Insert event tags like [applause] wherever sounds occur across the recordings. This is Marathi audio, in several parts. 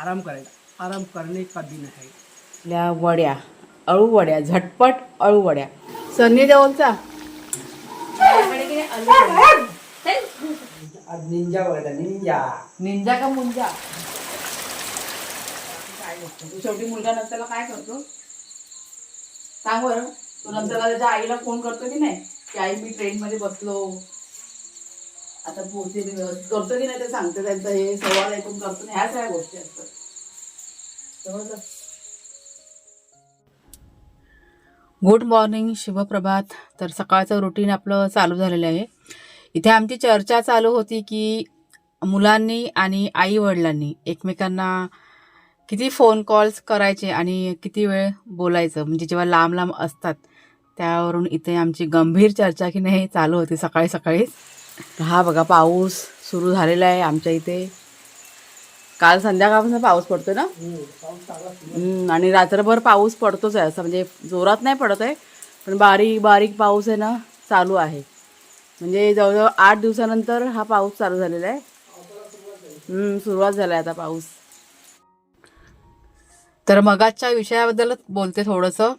आराम करायचा. आराम करणे का दिन है आपल्या वड्या अळू वड्या झटपट अळू वड्या. सन्नी देओलचा. आज निंजा बघायचा निंजा. निंजा का मुंजा? काय करतो तू शेवटी मुलगा नसताना काय करतो? सांग बरं. तू नंतर त्याच्या आईला फोन करतो की नाही? की आई मी ट्रेन मध्ये बसलो. आता पोहोचते करतो की नाही ते सांगते त्यांचं हे सवाल ऐकून करतो ह्या सगळ्या गोष्टी असतात. समजलं? गुड मॉर्निंग शुभप्रभात. तर सकाळचं रुटीन आपलं चालू झालेलं आहे. इथे आमची चर्चा चालू होती की मुलांनी आणि आईवडिलांनी एकमेकांना किती फोन कॉल्स करायचे आणि किती वेळ बोलायचं. म्हणजे जेव्हा लांब लांब असतात त्यावरून इथे आमची गंभीर चर्चा की नाही चालू होती सकाळी सकाळीच. हा बघा पाऊस सुरू झालेला आहे आमच्या इथे. काल संध्याकाळपासून पाऊस पडतोय ना? हम्म, आणि रात्रभर पाऊस पडतोच आहे असं म्हणजे जोरात नाही पडत आहे पण बारीक बारीक पाऊस आहे ना चालू आहे. म्हणजे जवळजवळ आठ दिवसानंतर हा पाऊस चालू झालेला आहे. हम्म, सुरुवात झाला आहे आता पाऊस. तर मगाच्या विषयाबद्दलच बोलते थोडंसं.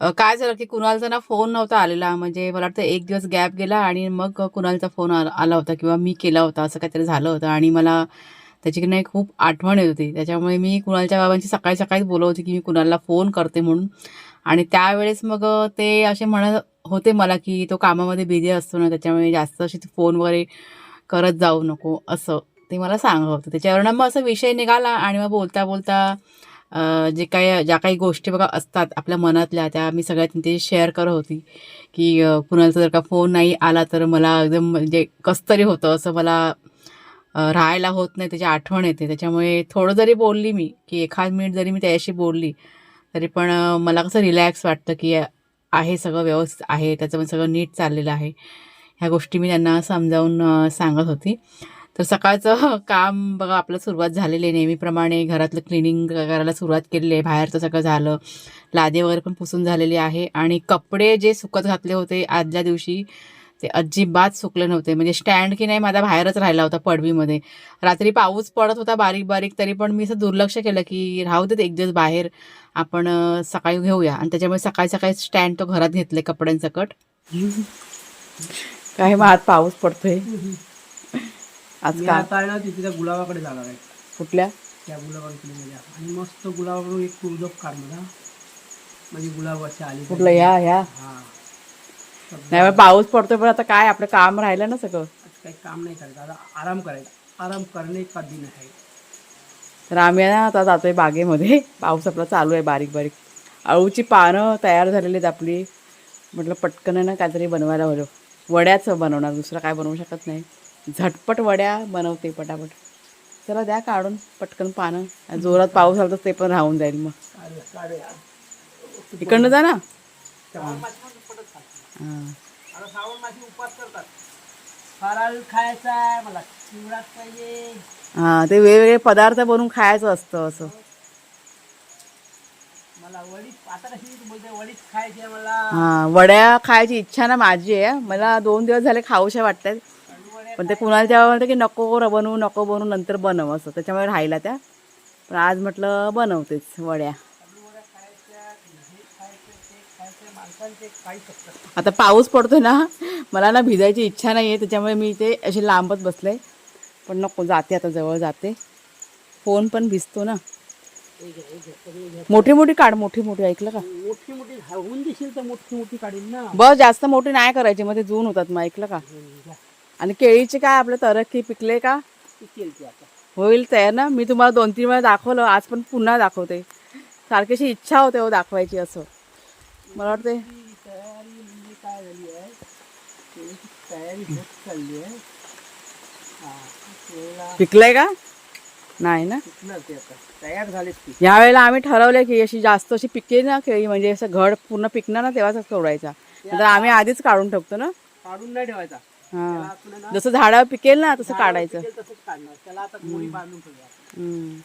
काय झालं की कुणालचा ना फोन नव्हता आलेला. म्हणजे मला वाटतं एक दिवस गॅप गेला आणि मग कुणालचा फोन आला आला होता किंवा मी केला होता असं काहीतरी झालं होतं. आणि मला त्याची की नाही खूप आठवण येत होती. त्याच्यामुळे मी कुणालच्या बाबांची सकाळी सकाळीच बोलत होती की मी कुणालला फोन करते म्हणून. आणि त्यावेळेस मग ते असे म्हणत होते मला की तो कामामध्ये बिझी असतो ना त्याच्यामुळे जास्त अशी फोन वगैरे करत जाऊ नको असं ते मला सांगत होतं. त्याच्यावरनं मग असा विषय निघाला आणि मग बोलता बोलता जे काही ज्या काही गोष्टी बघा असतात आपल्या मनातल्या त्या मी सगळ्यात ते शेअर करत होती. की कुणाचा जर का फोन नाही आला तर मला एकदम म्हणजे कसं तरी होतं असं मला राहायला होत नाही त्याची आठवण येते. त्याच्यामुळे थोडं जरी बोलली मी की एखाद मिनिट जरी मी त्याच्याशी बोलली तरी पण मला कसं रिलॅक्स वाटतं की आहे सगळं व्यवस्थित आहे त्याचं पण सगळं नीट चाललेलं आहे. ह्या गोष्टी मी त्यांना समजावून सांगत होती. तर सकाळचं [laughs] काम बघा आपलं सुरुवात झालेली आहे नेहमीप्रमाणे. घरातलं क्लिनिंग करायला सुरुवात केलेली आहे. बाहेरचं सगळं झालं. लादे वगैरे पण पुसून झालेली आहे. आणि कपडे जे सुकत घातले होते आदल्या दिवशी ते अजिबात सुकले नव्हते. म्हणजे स्टँड की नाही माझा बाहेरच राहिला होता पडवीमध्ये. रात्री पाऊस पडत होता बारीक बारीक तरी पण मी असं दुर्लक्ष केलं की राहू देत एक दिवस बाहेर. आपण सकाळी घेऊया. आणि त्याच्यामुळे सकाळी सकाळी स्टँड तो घरात घेतले कपड्यांसकट काय मग आज पाऊस पडतोय? आज मी का? आता आहे ना तिथे गुलाबाकडे जाणार आहे. कुठल्या? त्या गुलाबाकडे. आणि मस्त गुलाबाकडून एक कुर्दप काढ मला म्हणजे गुलाब असे आली कुठलं? ह्या ह्या? हा. नाही पाऊस पडतोय पण आता काय आपलं काम राहिलं ना सगळं. आज काही काम नाही करायचं. आता आराम करायचा. आराम करणे का दिन है तर आम्ही ना आता जातोय बागेमध्ये. पाऊस आपला चालू आहे बारीक बारीक. अळूची पानं तयार झालेली आहेत आपली. म्हटलं पटकन आहे ना काहीतरी बनवायला हवं. वड्याच बनवणार दुसरं काय बनवू शकत नाही. झटपट वड्या बनवते पटापट. चला द्या काढून पटकन पानं. आणि जोरात पाऊस आला तर ते पण राहून जाईल मग. इकडनं जा ना. हां ते वेगवेगळे पदार्थ बनवून खायचं असतं असं. हां वड्या खायची इच्छा ना माझी आहे. मला दोन दिवस झाले खाऊशा वाटतात पण ते कुणाला तेव्हा म्हणतं की नको र बनवू नको बनवू नंतर बनव असं. त्याच्यामुळे राहिला त्या. पण आज म्हटलं बनवतेच वड्या. आता पाऊस पडतोय ना मला ना भिजायची इच्छा नाही आहे त्याच्यामुळे मी ते असे लांबच बसले पण नको जाते आता जवळ जाते. फोन पण भिजतो ना. मोठी मोठी काढ मोठी मोठी ऐकलं का? मोठी मोठी होऊन देशील तर मोठी मोठी काढील ना. बस जास्त मोठी नाही करायची. मग ते जून होतात मग ऐकलं का? आणि केळीचे काय आपलं तरक्की पिकले का? पिकेल ती आता. होईल तयार ना? मी तुम्हाला दोन तीन वेळा दाखवलं आज पण पुन्हा दाखवते. सारखीशी इच्छा होते हो दाखवायची असं. मला वाटते ती तयारी म्हणजे काय झाली आहे केळीची तयारी होत चालली आहे हा केळीला पिकलंय का? नाही ना? पिकणार ते आता. तयार झालेच ती या वेळेला आम्ही ठरवलं की अशी जास्त अशी पिके ना केळी म्हणजे असं घड पूर्ण पिकणार ना तेव्हाच तोडायचा. तर आम्ही आधीच काढून ठेवतो ना? काढून नाही ठेवायचा. हा. जसं झाडं पिकेल ना तसं काढायचं. पिकेल तसंच काढणार. त्याला आता गोळी बांधून ठेवूया. हम्म.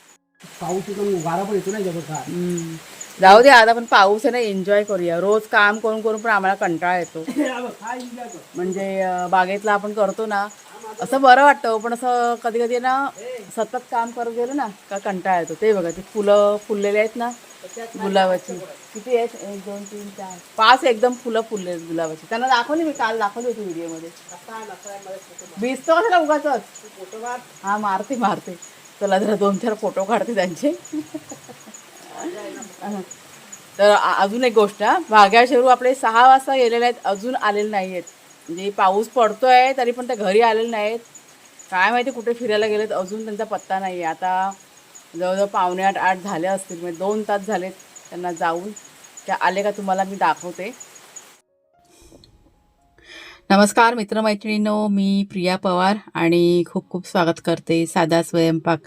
पाऊस वारा पण येतो ना जबरदस्त हम्म. जाऊ दे आता पण पाऊस आहे ना एन्जॉय करूया. रोज काम करून करून पण आम्हाला कंटाळा येतो. [laughs] म्हणजे अं, बागेतलं आपण करतो ना असं बरं वाटतं पण असं कधी कधी ना सतत काम करत गेलो ना का कंटाळा येतो. ते बघा ते फुलं फुललेले आहेत ना गुलाबाची. किती आहेत? एक दोन तीन चार. पाच एकदम फुलं फुलले आहेत गुलाबाची. त्यांना दाखवली मी काल दाखवली होती व्हिडिओमध्ये. भिजतो कशाला उगाच हा मारते मारते. चला जरा दोन चार फोटो काढते त्यांचे. तर अजून एक गोष्ट हा, वाघ्या शेरू आपले सहा वाजता गेलेले आहेत अजून आलेले नाही आहेत म्हणजे पाऊस पडतोय तरी पण ते घरी आलेले नाहीत काय माहिती कुठे फिरायला गेलेत अजून त्यांचा पत्ता नाही आहे आता जवळजवळ पावणे आठ आठ झाले असतील म्हणजे दोन तास झालेत त्यांना जाऊन. त्या आले का तुम्हाला मी दाखवते. नमस्कार मित्रमैत्रिणींनो मी प्रिया पवार आणि खूप खूप स्वागत करते साधा स्वयंपाक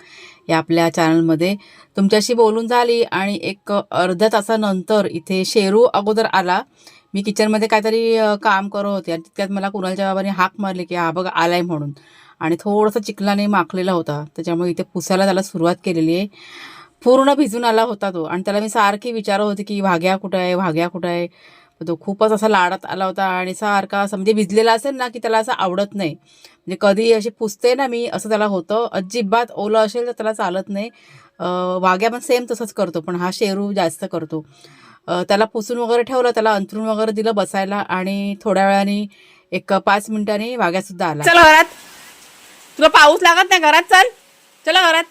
या आपल्या चॅनलमध्ये. तुमच्याशी बोलून झाली आणि एक अर्ध्या तासानंतर इथे शेरू अगोदर आला. मी किचनमध्ये काहीतरी काम करत होते आणि तितक्यात मला कुणालच्या बाबाने हाक मारली की हा बघ आलाय म्हणून. आणि थोडंसं चिखलाने माखलेला होता. त्याच्यामुळे इथे पुसायला त्याला सुरुवात केलेली आहे. पूर्ण भिजून आला होता तो. आणि त्याला मी सारखी विचारत होते की भाग्या कुठं आहे? भाग्या कुठं आहे? तो खूपच असा लाडात आला होता आणि सारखा असं म्हणजे भिजलेला असेल ना की त्याला असं आवडत नाही. म्हणजे कधी अशी पुसते ना मी असं त्याला होतं. अजिबात ओलं असेल तर त्याला चालत नाही. वाघ्या पण सेम तसंच करतो पण हा शेरू जास्त करतो. त्याला पुसून वगैरे ठेवलं त्याला अंथरून वगैरे दिलं बसायला आणि थोड्या वेळाने एक पाच मिनिटांनी वाघ्यासुद्धा आला. चला घरात. तुला पाऊस लागत नाही घरात चल. चला घरात.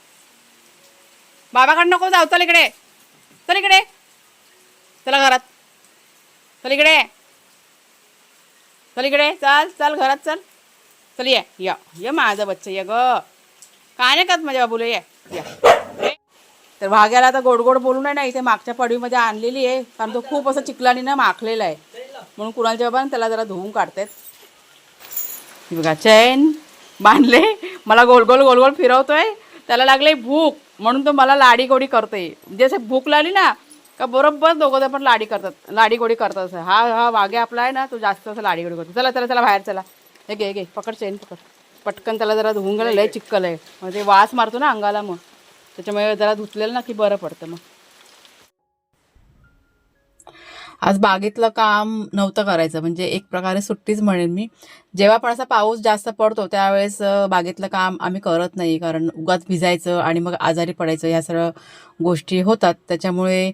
बाबाकडे नको जाऊ चल इकडे. चल इकडे. चला घरात. चल इकडे. चल इकडे चल चल घरात चल. चल ये या ये माझं बच्चा ये ग. काय नाही करत माझ्या बाबूला ये या. तर भाग्याला आता गोड गोड बोलू नाही ना इथे मागच्या पडवीमध्ये आणलेली आहे. कारण तो खूप असं चिखलानी ना माखलेला आहे. म्हणून कुणालच्या बाबा त्याला जरा धुवून काढतायत. बघा चैन. बांधले. मला गोलगोल गोलगोल फिरवतोय. त्याला लागले भूक. म्हणून तो मला लाडी गोडी करतोय. जसे भूक लागली ना का बरोबर दोघं पण लाडी करतात. लाडी गोडी करतात असं. हा हा वाघे आपला आहे ना तो जास्त असं लाडी गोडी करतो. चला चला चला बाहेर चला. हे घे घे. पकड चेन पकड. पटकन त्याला जरा धुवून गेलं लय चिक्कल आहे. मग ते वास मारतो ना अंगाला मग. त्याच्यामुळे जरा धुतलेलं ना की बरं पडतं मग. आज बागेतलं काम नव्हतं करायचं. म्हणजे एक प्रकारे सुट्टीच म्हणेन मी. जेव्हा पण असा पाऊस जास्त पडतो त्यावेळेस बागेतलं काम आम्ही करत नाही. कारण उगाच भिजायचं आणि मग आजारी पडायचं ह्या सर्व गोष्टी होतात. त्याच्यामुळे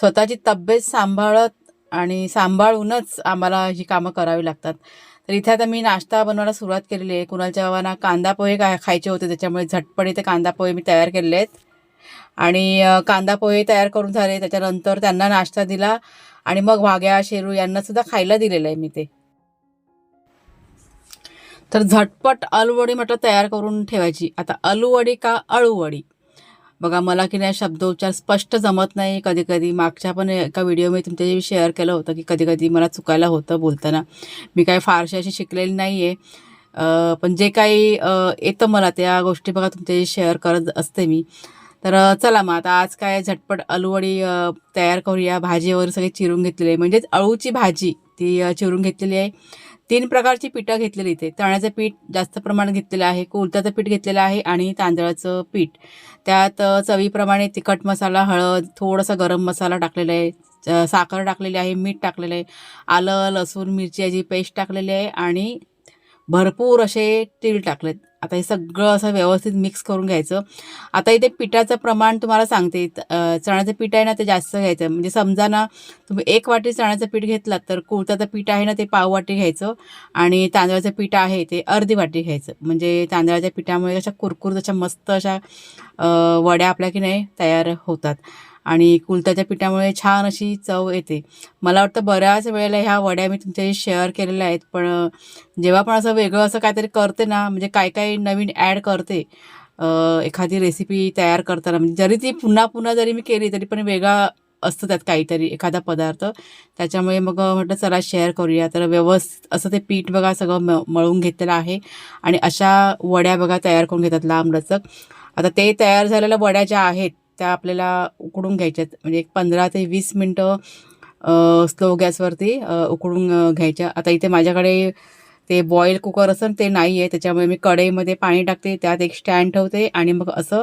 स्वतःची तब्येत सांभाळत आणि सांभाळूनच आम्हाला ही कामं करावी लागतात. तर इथे आता मी नाश्ता बनवायला सुरुवात केलेली आहे. कुणालच्या बाबांना कांदा पोहे काय खायचे होते त्याच्यामुळे झटपट इथे कांदा पोहे मी तयार केलेले आहेत. आणि कांदा पोहे तयार करून झाले. त्याच्यानंतर त्यांना नाश्ता दिला आणि मग वाघ्या शेरू यांना सुद्धा खायला दिलेलं आहे मी ते. तर झटपट आलूवडी म्हटलं तयार करून ठेवायची. आता आलूवडी का अळूवडी? बघा मला की नाही शब्दोच्चार स्पष्ट जमत नाही. कधी कधी मागच्या पण एका व्हिडिओ मी तुमच्याशी शेअर केलं होतं की कधी कधी मला चुकायला होतं बोलताना. मी काय फारशी अशी शिकलेली नाही आहे पण जे काही येतं मला त्या गोष्टी बघा तुमच्याशी शेअर करत असते मी. तर चला मग आता आज काय झटपट आलूवडी तयार करूया. भाजी वगैरे सगळे चिरून घेतलेली. आहे म्हणजेच अळूची भाजी ती चिरून घेतलेली आहे. तीन प्रकारची पिठं घेतलेली इथे. तण्याचं पीठ जास्त प्रमाणात घेतलेलं आहे. कोलत्याचं पीठ घेतलेलं आहे आणि तांदळाचं पीठ. त्यात चवीप्रमाणे तिखट मसाला हळद थोडासा गरम मसाला टाकलेला आहे. साखर टाकलेली आहे मीठ टाकलेलं आहे. आलं लसूण मिरची याची पेस्ट टाकलेली आहे आणि भरपूर असे तीळ टाकलेत. आता हे सगळं असं व्यवस्थित मिक्स करून घ्यायचं. आता इथे पिठाचं प्रमाण तुम्हाला सांगते. चण्याचं पीठ आहे ना ते जास्त घ्यायचं. म्हणजे समजा ना तुम्ही एक वाटी चण्याचं पीठ घेतलात तर कुळताचं पीठ आहे ना ते पाव वाटी घ्यायचं. आणि तांदळाचं पीठ आहे ते अर्धी वाटी घ्यायचं. म्हणजे तांदळाच्या पिठामुळे अशा कुरकुर अशा मस्त अशा वड्या आपल्या की नाही तयार होतात. आणि कुलताच्या पिठामुळे छान अशी चव येते. मला वाटतं बऱ्याच वेळेला ह्या वड्या मी तुमच्याशी शेअर केलेल्या आहेत. पण जेव्हा पण असं वेगळं असं काहीतरी करते ना म्हणजे काय काय नवीन ॲड करते एखादी रेसिपी तयार करताना म्हणजे जरी ती पुन्हा पुन्हा जरी मी केली तरी पण वेगळा असतं त्यात काहीतरी एखादा पदार्थ. त्याच्यामुळे मग म्हटलं चला शेअर करूया. तर व्यवस्थित असं ते पीठ बघा सगळं म मळून घेतलेलं आहे. आणि अशा वड्या बघा तयार करून घेतात लांब लचक. आता ते तयार झालेल्या वड्या ज्या आहेत त्या आपल्याला उकडून घ्यायच्यात. म्हणजे एक पंधरा ते वीस मिनटं स्लो गॅसवरती उकडून घ्यायच्या. आता इथे माझ्याकडे ते बॉईल कुकर असं ते नाही आहे त्याच्यामुळे मी कढईमध्ये पाणी टाकते त्यात एक स्टँड ठेवते आणि मग असं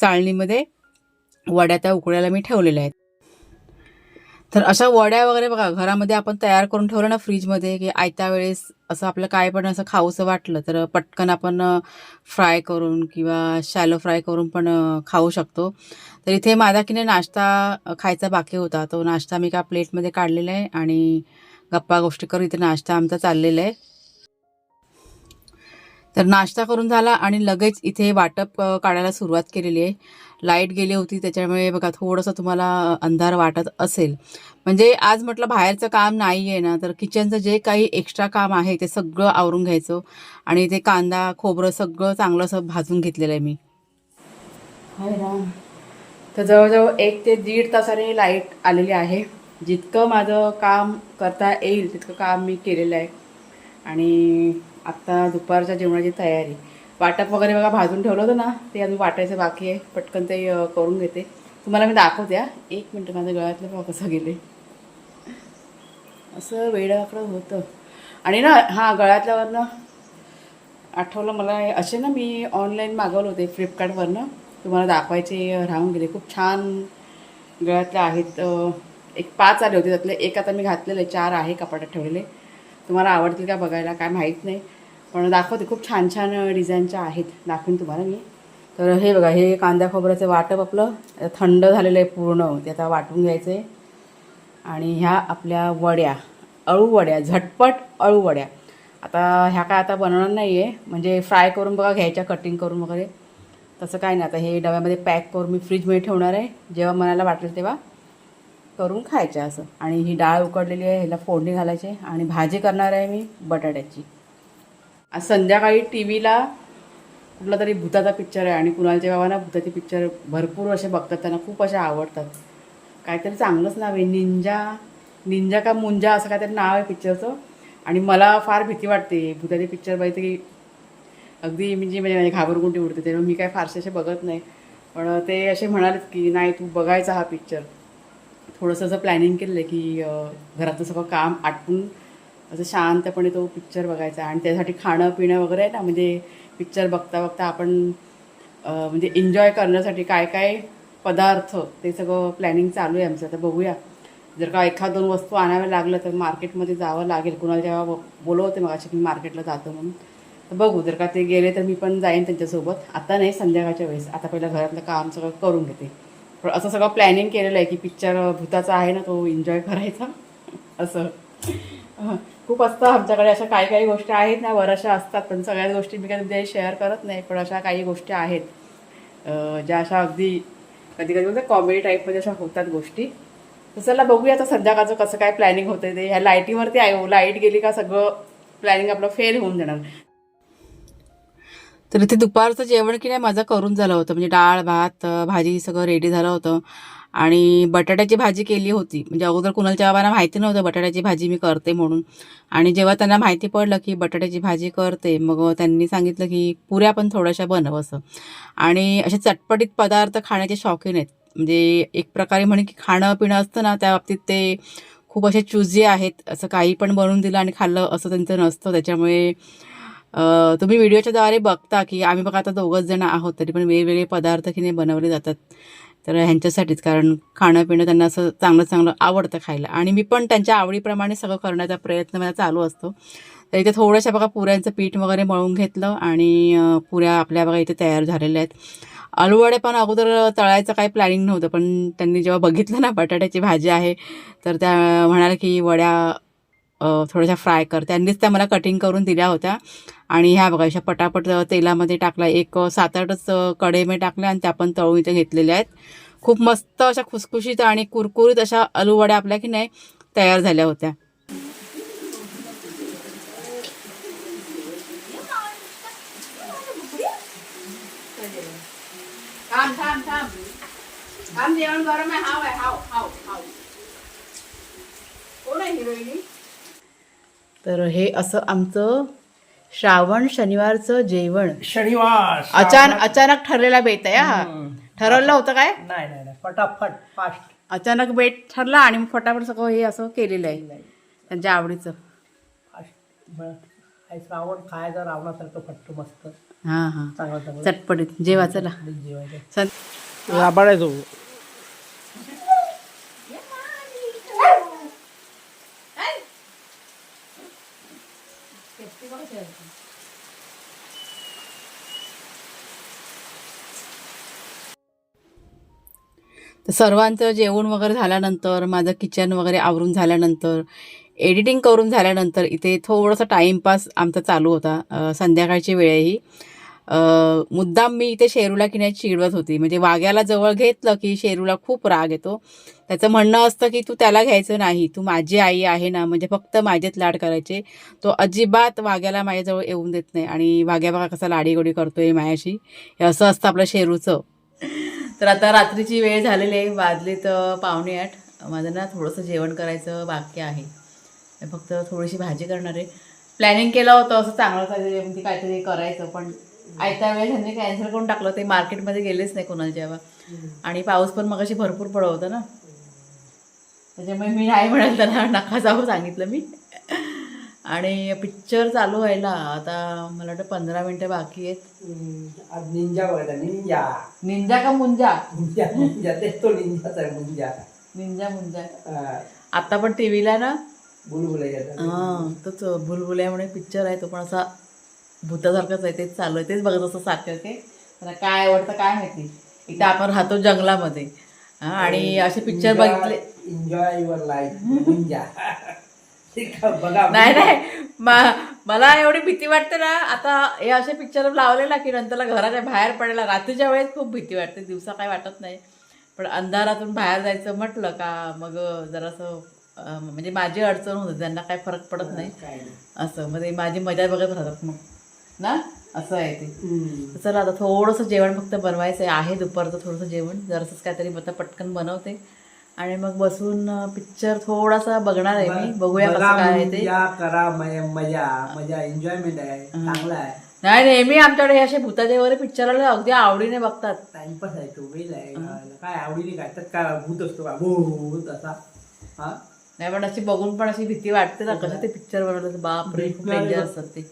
चाळणीमध्ये वड्या त्या उकडायला मी ठेवलेल्या आहेत. तर अशा वड्या वगैरे बघा घरामध्ये आपण तयार करून ठेवलं ना फ्रीजमध्ये की आयत्या वेळेस असं आपलं काय पण असं खाऊसं वाटलं तर पटकन आपण फ्राय करून किंवा शॅलो फ्राय करून पण खाऊ शकतो. तर इथे माझा की नाही नाश्ता खायचा बाकी होता. तो नाश्ता मी का प्लेटमध्ये काढलेला आहे आणि गप्पा गोष्टी करून इथे नाश्ता आमचा चाललेला आहे. तर नाश्ता करून झाला आणि लगेच इथे वाटप काढायला सुरुवात केलेली आहे. लाइट गेली होती त्याच्यामुळे बघा थोडंसं तुम्हाला अंधार वाटत असेल. म्हणजे आज म्हटलं बाहेरचं काम नाही आहे ना तर किचनचं जे काही एक्स्ट्रा काम आहे ते सगळं आवरून घ्यायचं. आणि ते कांदा खोबरं सगळं चांगलं असं भाजून घेतलेलं आहे मी. हाय ना तर जवळजवळ एक ते दीड तासाने लाइट आलेली आहे. जितकं माझं काम करता येईल तितकं काम मी केलेलं आहे. आणि आत्ता दुपारच्या जेवणाची तयारी. वाटप वगैरे बघा भाजून ठेवलं होतं ना ते अजून वाटायचं बाकी आहे. पटकन ते करून घेते. तुम्हाला मी दाखवते हा. एक मिनटं माझ्या गळ्यातलं बघा कसं गेले. असं वेडाकडं होतं. आणि ना हां गळ्यातल्यावरनं आठवलं मला असे ना मी ऑनलाईन मागवले होते फ्लिपकार्टवरनं तुम्हाला दाखवायचे राहून गेले. खूप छान गळ्यातले आहेत. एक पाच आले होते त्यातले. एक आता मी घातलेले चार आहे कपाटात ठेवलेले. तुम्हाला आवडतील का बघायला काय माहीत नाही. पण दाखवते खूप छान छान डिझाईनच्या आहेत. दाखवीन तुम्हाला मी. तर हे बघा हे कांदा खोबऱ्याचं वाटप आपलं थंड झालेलं आहे पूर्ण. ते आता वाटून घ्यायचं आहे आणि ह्या आपल्या वड्या अळूवड्या झटपट अळूवड्या आता ह्या काय आता बनवणार नाही आहे म्हणजे फ्राय करून बघा घ्यायच्या कटिंग करून वगैरे. तसं काय नाही. आता हे डब्यामध्ये पॅक करून मी फ्रीजमध्ये ठेवणार आहे. जेव्हा मनाला वाटेल तेव्हा करून खायच्या असं. आणि ही डाळ उकडलेली आहे ह्याला फोडणी घालायची आणि भाजी करणार आहे मी बटाट्याची. आज संध्याकाळी टी व्हीला कुठला तरी भूताचा पिक्चर आहे आणि कुणालच्या बाबांना भूताचे पिक्चर भरपूर असे बघतात त्यांना खूप असे आवडतात. काहीतरी चांगलंच नाव आहे निंजा निंजा का मुंजा असं काहीतरी नाव आहे पिक्चरचं आणि मला फार भीती वाटते भूताचे पिक्चर बघितले की अगदी म्हणजे म्हणजे माझी घाबरगुंडी उडते त्यामुळे मी काय फारसे असे बघत नाही. पण ते असे म्हणालेत की नाही तू बघायचा हा पिक्चर थोडंसं असं प्लॅनिंग केलं आहे की घरातलं सगळं काम आटपून असं शांतपणे तो पिक्चर बघायचा. आणि त्यासाठी खाणं पिणं वगैरे आहे ना म्हणजे पिक्चर बघता बघता आपण म्हणजे एन्जॉय करण्यासाठी काय काय पदार्थ ते सगळं प्लॅनिंग चालू आहे आमचं. आता बघूया. जर का एखाद दोन वस्तू आणाव्या लागलं तर मार्केटमध्ये जावं लागेल. कुणाला जेव्हा ब- बोलवते मग अशी मी मार्केटला जातो म्हणून. तर बघू जर का ते गेले तर मी पण जाईन त्यांच्यासोबत. आता नाही संध्याकाळच्या वेळेस. आता पहिलं घरातलं काम सगळं करून घेते. पण असं सगळं प्लॅनिंग केलेलं आहे की पिक्चर भूताचा आहे ना तो एन्जॉय करायचा. [laughs] असं. खूप असतं आमच्याकडे अशा काही काही गोष्टी आहेत ना बऱ्याचशा असतात पण सगळ्याच गोष्टी मी कधी शेअर करत नाही पण अशा काही गोष्टी आहेत. ज्या अशा अगदी कधी कधी म्हणजे कॉमेडी टाईपमध्ये अशा होतात गोष्टी. तर चला बघूया आता संध्याकाळचं कसं काय प्लॅनिंग होतं ते. ह्या लाईटीवरती आहे हो, लाइट गेली का सगळं प्लॅनिंग आपलं फेल होऊन जाणार. तर इथे दुपारचं जेवण की नाही माझं करून झालं होतं. म्हणजे डाळ भात भाजी सगळं रेडी झालं होतं. आणि बटाट्याची भाजी केली होती. म्हणजे अगोदर कुणालच्या बाबांना माहिती नव्हतं बटाट्याची भाजी मी करते म्हणून. आणि जेव्हा त्यांना माहिती पडलं की बटाट्याची भाजी करते मग त्यांनी सांगितलं की पुऱ्या पण थोड्याशा बनव असं. आणि असे चटपटीत पदार्थ खाण्याचे शौकीन आहेत. म्हणजे एक प्रकारे म्हणे की खाणं पिणं असतं ना त्या बाबतीत ते खूप असे चुजी आहेत. असं काही पण बनवून दिलं आणि खाल्लं असं त्यांचं नसतं. त्याच्यामुळे तुम्ही व्हिडिओच्या द्वारे बघता की आम्ही बघा आता दोघंच जण आहोत तरी पण वेगवेगळे पदार्थ की नाही बनवले जातात. तर ह्यांच्यासाठीच कारण खाणं पिणं त्यांना असं चांगलं चांगलं आवडतं खायला. आणि मी पण त्यांच्या आवडीप्रमाणे सगळं करण्याचा प्रयत्न माझा चालू असतो. तर इथे थोड्याशा बघा पुऱ्यांचं पीठ वगैरे मळून घेतलं आणि पुऱ्या आपल्या बघा इथे तयार झालेल्या आहेत. आलूवडे पण अगोदर तळायचं काही प्लॅनिंग नव्हतं पण त्यांनी जेव्हा बघितलं ना बटाट्याची भाजी आहे तर त्या म्हणाल्या की वड्या थोड्याशा फ्राय कर. त्यांनीच त्या मला कटिंग करून दिल्या होत्या. आणि ह्या बघा अशा पटापट तेलामध्ये टाकला. एक सात आठच कडे मी टाकल्या आणि त्या पण तळून इथे घेतलेल्या आहेत. खूप मस्त अशा खुसखुशीत आणि कुरकुरीत अशा आलूवड्या आपल्या की नाही तयार झाल्या होत्या. थांब थांब थांब. थांब जेवण गरम आहे. हाव आहे हाव हाव हाव. कोण आहे हिरोईनी? तर हे असं आमचं श्रावण शनिवारचं जेवण. शनिवार अचानक अचानक ठरलेला बेत आहे हा. ठरवलं होतं काय? नाही नाही नाही. फटाफट फास्ट अचानक बेट ठरला आणि मग फटाफट सगळं हे असं केलेलं आहे. त्यांच्या आवडीचं. फास्ट श्रावण? खायचं रावणासारखं फट्टू मस्त. हां हां. चांगलं चांगलं. चटपटीत. जेवा चला जेवायचं. सं- राबाडायचो. ती भाजायची तर सर्वांचं जेवण वगैरे झाल्यानंतर माझं किचन वगैरे आवरून झाल्यानंतर एडिटिंग करून झाल्यानंतर इथे थोडासा टाईमपास आमचा चालू होता. संध्याकाळची वेळ ही मुद्दाम मी इथे शेरूला की नाही चिडवत होती. म्हणजे वाघ्याला जवळ घेतलं की शेरूला खूप राग येतो. त्याचं म्हणणं असतं की तू त्याला घ्यायचं नाही. तू माझी आई आहे ना म्हणजे फक्त माझेच लाड करायचे. तो अजिबात वाघ्याला माझ्याजवळ येऊन देत नाही. आणि वाघ्या बघा कसा लाडीगोडी करतोय मायाशी. हे असं असतं आपलं शेरूचं. तर आता रात्रीची वेळ झालेली आहे. वाजले तर पावणे आठ. माझं ना थोडंसं जेवण करायचं बाकी आहे. फक्त थोडीशी भाजी करणार आहे. प्लॅनिंग केलं होतं असं चांगलं काहीतरी म्हणजे काहीतरी करायचं पण आयत्या वेळ त्यांनी कॅन्सल करून टाकलं ते मार्केटमध्ये गेलेच नाही कोणाला जेव्हा. आणि पाऊस पण मग अशी भरपूर पडत होता ना. त्याच्यामुळे मी नाही म्हणाल त्यांना नका जाऊ सांगितलं मी. आणि पिक्चर चालू व्हायला. आता मला वाटतं पंधरा मिनटं बाकी आहेत. निंजा बघा निंजा निंजा का मुंजा? तेच तो निंजाच आहे मुंजा. निंजा मुंजा. आता पण टी व्हीला ना? बुलबुलैयाचा. हां तोच म्हणून पिक्चर आहे तो पण असा भूतासारखाच आहे तेच चालू आहे तेच बघत असतं सारखं ते मला काय आवडतं काय माहिती? इथं आपण राहतो जंगलामध्ये. आणि असे पिक्चर बघितले [laughs] ठीक आहे, बघा. नाही नाही. मला एवढी भीती वाटते ना आता हे असे पिक्चर लावले ना की नंतरला घराच्या बाहेर पडायला रात्रीच्या वेळेस खूप भीती वाटते दिवसा काही वाटत नाही. पण अंधारातून बाहेर जायचं म्हटलं का मग जरासं म्हणजे माझी अडचण होते त्यांना काही फरक पडत नाही. काय नाही. असं म्हणजे माझी मजा बघत राहतात मग. ना? असं आहे ते. तर चला आता थोडंसं जेवण फक्त बनवायचं आहे दुपारचं थोडंसं जेवण. जरासंच काहीतरी आता पटकन बनवते. आणि मग बसून पिक्चर थोडासा बघणार आहे मी. बघूया कसं काय आहे ते. करा मजा. मजा एन्जॉयमेंट आहे. चांगला आहे. नाही नेहमी आमच्याकडे असे भूताचे वगैरे पिक्चर अगदी आवडीने बघतात. टाइमपास आहे तो वेळ आहे. काय आवडीने काय? त्यात काय भूत असतो का? भूत असा. हा? नाही पण अशी बघून पण अशी भीती वाटते ना कसं ते पिक्चर बनवलं बाप रे खूप डेंजर असतात ते.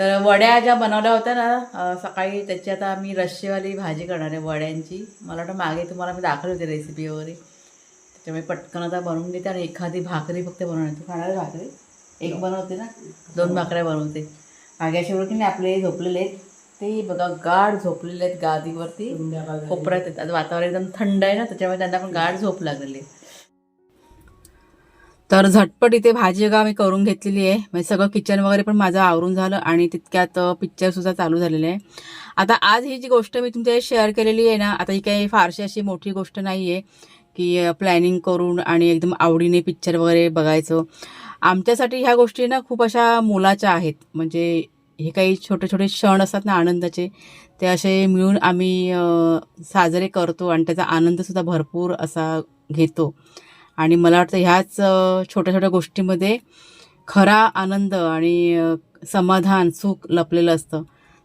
तर वड्या ज्या बनवल्या होत्या ना सकाळी त्याची आता मी रश्शेवाली भाजी करणार आहे वड्यांची. मला वाटतं मागे तुम्हाला मी दाखवली होती रेसिपी वगैरे. त्याच्यामुळे पटकन आता बनवून देते आणि एखादी भाकरी फक्त बनवणार तू खाणार भाकरी? एक बनवते ना? दोन भाकऱ्या बनवते. माग्याशी की नाही आपले झोपलेले आहेत. ते बघा गाढ झोपलेले आहेत गादीवरती. कोपऱ्यात आता वातावरण एकदम थंड आहे ना त्याच्यामुळे त्यांना पण गाढ झोप लागलेली आहे. तर झटपट इथे भाजी बघा मी करून घेतलेली आहे. म्हणजे सगळं किचन वगैरे पण माझं आवरून झालं आणि तितक्यात पिक्चरसुद्धा चालू झालेलं आहे. आता आज ही जी गोष्ट मी तुमच्या शेअर केलेली आहे ना आता ही काही फारशी अशी मोठी गोष्ट नाही आहे की प्लॅनिंग करून आणि एकदम आवडीने पिक्चर वगैरे बघायचं. आमच्यासाठी ह्या गोष्टी ना खूप अशा मोलाच्या आहेत. म्हणजे हे काही छोटे छोटे क्षण असतात ना आनंदाचे ते असे मिळून आम्ही साजरे करतो आणि त्याचा आनंदसुद्धा भरपूर असा घेतो. आणि मला वाटतं ह्याच छोट्या छोट्या गोष्टीमध्ये खरा आनंद आणि समाधान सुख लपलेलं असतं.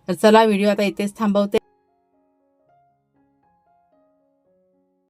तर चला व्हिडिओ आता इथेच थांबवते.